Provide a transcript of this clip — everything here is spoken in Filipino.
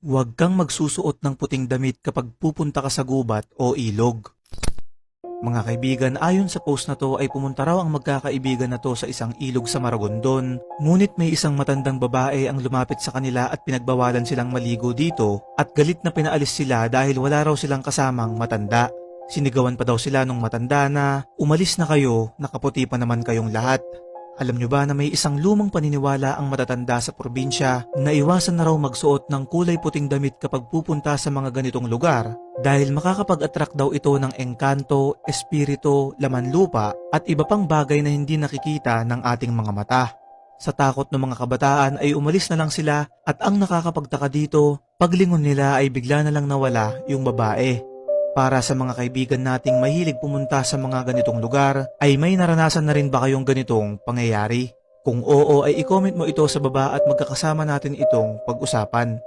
Huwag kang magsusuot ng puting damit kapag pupunta ka sa gubat o ilog. Mga kaibigan, ayon sa post na to ay pumunta raw ang magkakaibigan na to sa isang ilog sa Maragondon. Ngunit may isang matandang babae ang lumapit sa kanila at pinagbawalan silang maligo dito at galit na pinaalis sila dahil wala raw silang kasamang matanda. Sinigawan pa daw sila nung matanda na, umalis na kayo, nakaputi pa naman kayong lahat. Alam nyo ba na may isang lumang paniniwala ang matatanda sa probinsya na iwasan na raw magsuot ng kulay puting damit kapag pupunta sa mga ganitong lugar dahil makakapag-attract daw ito ng engkanto, espiritu, laman lupa at iba pang bagay na hindi nakikita ng ating mga mata. Sa takot ng mga kabataan ay umalis na lang sila at ang nakakapagtaka dito, paglingon nila ay bigla na lang nawala yung babae. Para sa mga kaibigan nating mahilig pumunta sa mga ganitong lugar, ay may naranasan na rin ba kayong ganitong pangyayari? Kung oo ay i-comment mo ito sa baba at magkakasama natin itong pag-usapan.